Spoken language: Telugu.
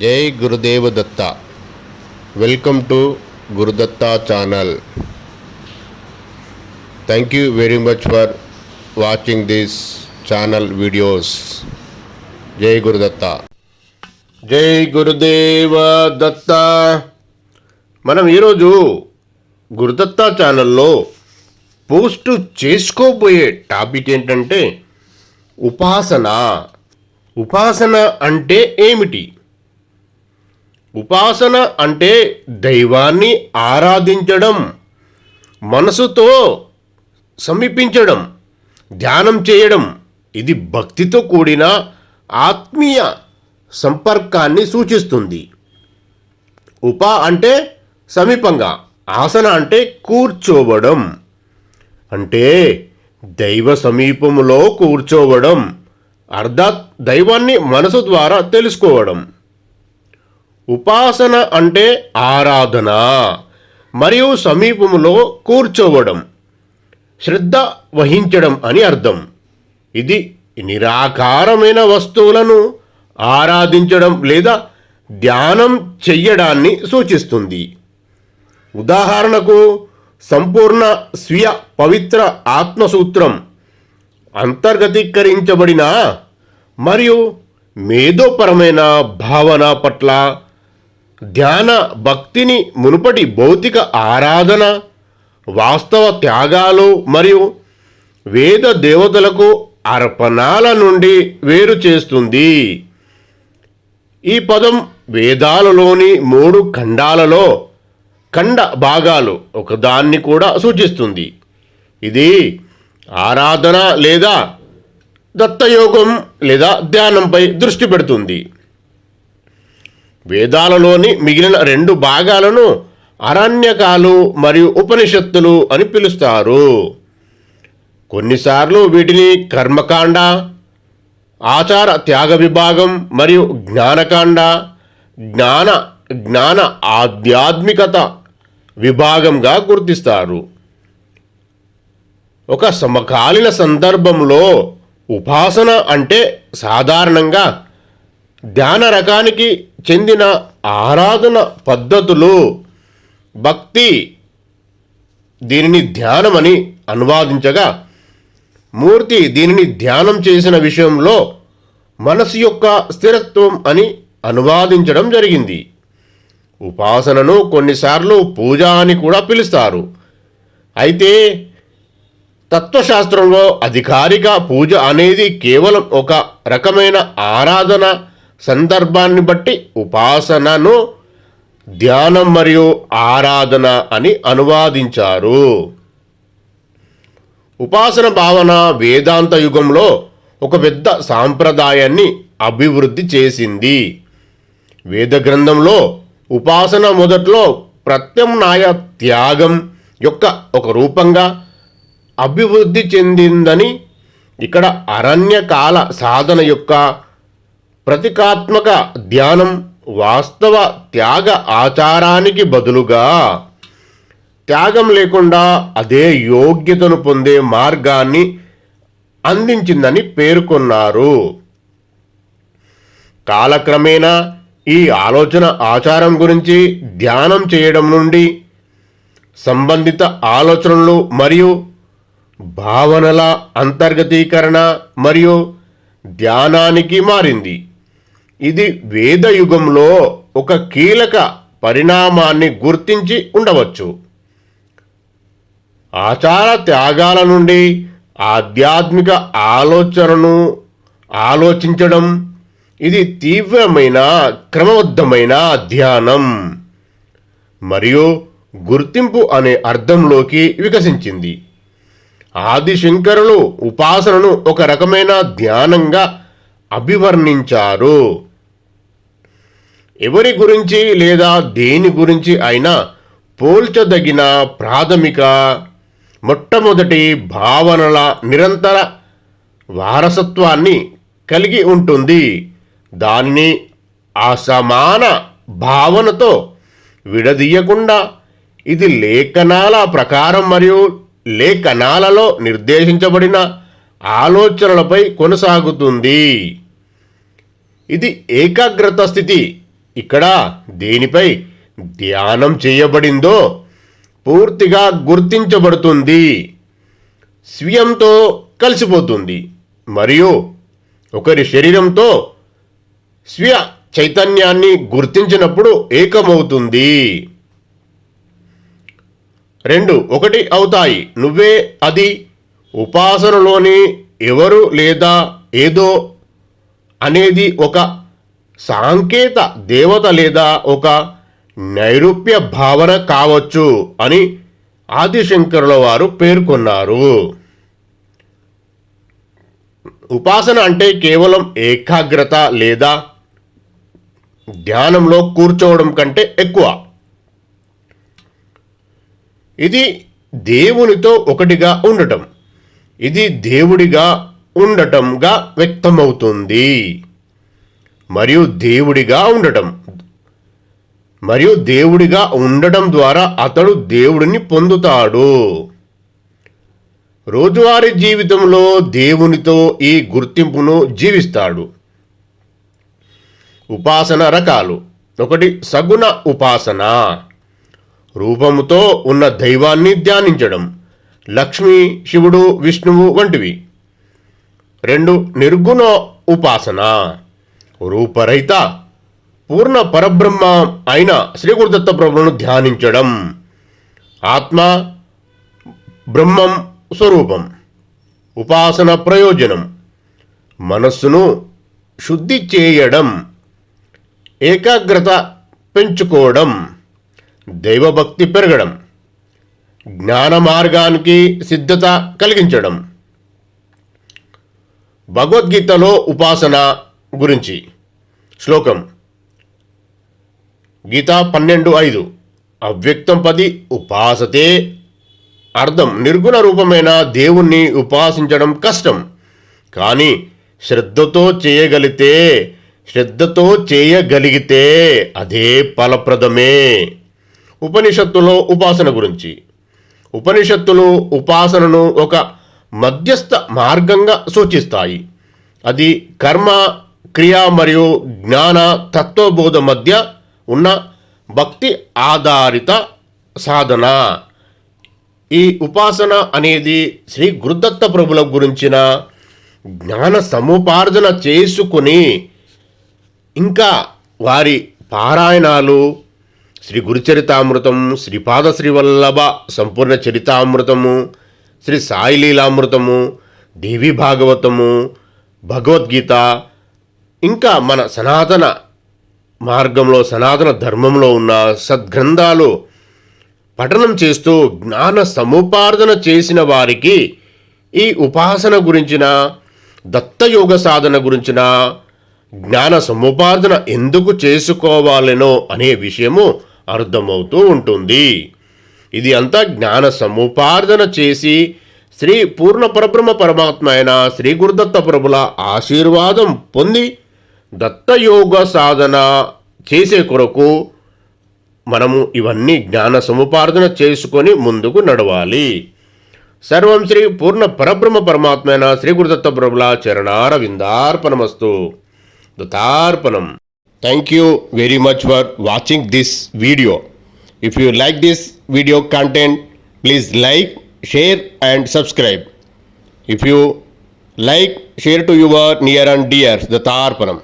జై గురుదేవ Datta welcome to Gurudatta channel thank you very much for watching this channel videos జై గురుదత్త జై గురుదేవ దత్త మనం ఈరోజు గురుదత్త ఛానల్లో పోస్ట్ చేసుకోబోయే టాపిక్ ఏంటంటే ఉపాసన. ఉపాసన అంటే ఏమిటి? ఉపాసన అంటే దైవాన్ని ఆరాధించడం మనసుతో సమీపించడం ధ్యానం చేయడం. ఇది భక్తితో కూడిన ఆత్మీయ సంపర్కాన్ని సూచిస్తుంది. ఉప అంటే సమీపంగా ఆసన అంటే కూర్చోవడం. అంటే దైవ సమీపంలో కూర్చోవడం అర్థాత్ దైవాన్ని మనసు ద్వారా తెలుసుకోవడం. ఉపాసన అంటే ఆరాధన మరియు సమీపములో కూర్చోవడం శ్రద్ధ వహించడం అని అర్థం. ఇది నిరాకారమైన వస్తువులను ఆరాధించడం లేదా ధ్యానం చెయ్యడాన్ని సూచిస్తుంది. ఉదాహరణకు సంపూర్ణ స్వీయ పవిత్ర ఆత్మసూత్రం అంతర్గతీకరించబడిన మరియు మేధోపరమైన భావన పట్ల ధ్యాన భక్తిని మునుపటి భౌతిక ఆరాధన వాస్తవ త్యాగాలు మరియు వేద దేవతలకు అర్పణాల నుండి వేరు చేస్తుంది. ఈ పదం వేదాలలోని మూడు ఖండాలలో ఖండ భాగాలు ఒకదాన్ని కూడా సూచిస్తుంది. ఇది ఆరాధన లేదా దత్తయోగం లేదా ధ్యానంపై దృష్టి పెడుతుంది. వేదాలలోని మిగిలిన రెండు భాగాలను అరణ్యకాలు మరియు ఉపనిషత్తులు అని పిలుస్తారు. కొన్నిసార్లు వీటిని కర్మకాండ ఆచార త్యాగ విభాగం మరియు జ్ఞానకాండ జ్ఞాన జ్ఞాన ఆధ్యాత్మికత విభాగంగా గుర్తిస్తారు. ఒక సమకాలీన సందర్భంలో ఉపాసన అంటే సాధారణంగా ధ్యాన రకానికి చెందిన ఆరాధన పద్ధతులు. భక్తి దీనిని ధ్యానమని అనువాదించగా మూర్తి దీనిని ధ్యానం చేసిన విషయంలో మనసు యొక్క స్థిరత్వం అని అనువాదించడం జరిగింది. ఉపాసనను కొన్నిసార్లు పూజ అని కూడా పిలుస్తారు. అయితే తత్వశాస్త్రంలో అధికారిక పూజ అనేది కేవలం ఒక రకమైన ఆరాధన సందర్భాన్ని బట్టి ఉపాసనను ధ్యానం మరియు ఆరాధన అని అనువాదించారు. ఉపాసన భావన వేదాంత యుగంలో ఒక పెద్ద సాంప్రదాయాన్ని అభివృద్ధి చేసింది. వేద గ్రంథంలో ఉపాసన మొదట్లో ప్రత్యామ్నాయ త్యాగం యొక్క ఒక రూపంగా అభివృద్ధి చెందిందని ఇక్కడ అరణ్యకాల సాధన యొక్క ప్రతీకాత్మక ధ్యానం వాస్తవ త్యాగ ఆచారానికి బదులుగా త్యాగం లేకుండా అదే యోగ్యతను పొందే మార్గాన్ని అందించిందని పేర్కొన్నారు. కాలక్రమేణా ఈ ఆలోచన ఆచారం గురించి ధ్యానం చేయడం నుండి సంబంధిత ఆలోచనలు మరియు భావనల అంతర్గతీకరణ మరియు ధ్యానానికి మారింది. ఇది వేద యుగంలో ఒక కీలక పరిణామాన్ని గుర్తించి ఉండవచ్చు. ఆచార త్యాగాల నుండి ఆధ్యాత్మిక ఆలోచనను ఆలోచించడం ఇది తీవ్రమైన క్రమబద్ధమైన ధ్యానం మరియు గుర్తింపు అనే అర్థంలోకి వికసించింది. ఆదిశంకరులు ఉపాసనను ఒక రకమైన ధ్యానంగా అభివర్ణించారు. ఎవరి గురించి లేదా దేని గురించి అయినా పోల్చదగిన ప్రాథమిక మొట్టమొదటి భావనల నిరంతర వారసత్వాన్ని కలిగి ఉంటుంది. దానిని అసమాన భావనతో విడదీయకుండా ఇది లేఖనాల ప్రకారం మరియు లేఖనాలలో నిర్దేశించబడిన ఆలోచనలపై కొనసాగుతుంది. ఇది ఏకాగ్రత స్థితి ఇక్కడ దేనిపై ధ్యానం చేయబడిందో పూర్తిగా గుర్తించబడుతుంది. స్వీయంతో కలిసిపోతుంది. మరియు ఒకరి శరీరంతో స్వీయ చైతన్యాన్ని గుర్తించినప్పుడు ఏకమవుతుంది. రెండు ఒకటి అవుతాయి. నువ్వే అది ఉపాసనలోని ఎవరు లేదా ఏదో అనేది ఒక సాంకేత దేవత లేదా ఒక నైరూప్య భావన కావచ్చు అని ఆదిశంకరుల వారు పేర్కొన్నారు. ఉపాసన అంటే కేవలం ఏకాగ్రత లేదా ధ్యానంలో కూర్చోవడం కంటే ఎక్కువ. ఇది దేవునితో ఒకటిగా ఉండటం. ఇది దేవుడిగా ఉండటంగా వ్యక్తమవుతుంది. మరియు దేవుడిగా ఉండటం. మరియు దేవుడిగా ఉండటం ద్వారా అతడు దేవుడిని పొందుతాడు. రోజువారీ జీవితంలో దేవునితో ఈ గుర్తింపును జీవిస్తాడు. ఉపాసన రకాలు. ఒకటి సగుణ ఉపాసన. రూపముతో ఉన్న దైవాన్ని ధ్యానించడం. లక్ష్మి శివుడు విష్ణువు వంటివి. రెండు నిర్గుణ ఉపాసన. రూపరహిత పూర్ణ పరబ్రహ్మ అయిన శ్రీ గురుదత్త ప్రభులను ధ్యానించడం. ఆత్మ బ్రహ్మం స్వరూపం. ఉపాసన ప్రయోజనం. మనస్సును శుద్ధి చేయడం. ఏకాగ్రత పెంచుకోవడం. దైవభక్తి పెరగడం. జ్ఞాన మార్గానికి సిద్ధత కలిగించడం. భగవద్గీతలో ఉపాసన గురించి. శ్లోకం. గీత పన్నెండు ఐదు. అవ్యక్తం పది ఉపాసతే. అర్థం నిర్గుణ రూపమైన దేవుణ్ణి ఉపాసించడం కష్టం. కానీ శ్రద్ధతో చేయగలిగితే శ్రద్ధతో చేయగలిగితే అదే ఫలప్రదమే. ఉపనిషత్తులో ఉపాసన గురించి. ఉపనిషత్తులు ఉపాసనను ఒక మధ్యస్థ మార్గంగా సూచిస్తాయి. అది కర్మ క్రియ మరియు జ్ఞాన తత్వబోధ మధ్య ఉన్న భక్తి ఆధారిత సాధన. ఈ ఉపాసన అనేది శ్రీ గురుదత్త ప్రభుల గురించిన జ్ఞాన సముపార్జన చేసుకుని ఇంకా వారి పారాయణాలు శ్రీ గురుచరితామృతం శ్రీపాద శ్రీవల్లభ సంపూర్ణ చరితామృతము శ్రీ సాయిలీలామృతము దేవి భాగవతము భగవద్గీత ఇంకా మన సనాతన మార్గంలో సనాతన ధర్మంలో ఉన్న సద్గ్రంథాలు పఠనం చేస్తూ జ్ఞాన సముపార్జన చేసిన వారికి ఈ ఉపాసన గురించిన దత్తయోగ సాధన గురించిన జ్ఞాన సముపార్జన ఎందుకు చేసుకోవాలనో అనే విషయము అర్థమవుతూ ఉంటుంది. ఇది అంతా జ్ఞాన సముపార్జన చేసి శ్రీ పూర్ణ పరబ్రహ్మ పరమాత్మ అయిన శ్రీ గురుదత్త ప్రభుల ఆశీర్వాదం పొంది దత్తయోగ సాధన చేసే కొరకు మనము ఇవన్నీ జ్ఞాన సముపార్జన చేసుకొని ముందుకు నడవాలి. సర్వం శ్రీ పూర్ణ పరబ్రహ్మ పరమాత్మైన శ్రీ గురుదత్త ప్రభుల చరణార విందార్పణమస్తు దత్తార్పణం. Thank you very much for watching this video if you like this video content please like share and subscribe if you like share to your near and dears దత్తార్పణం.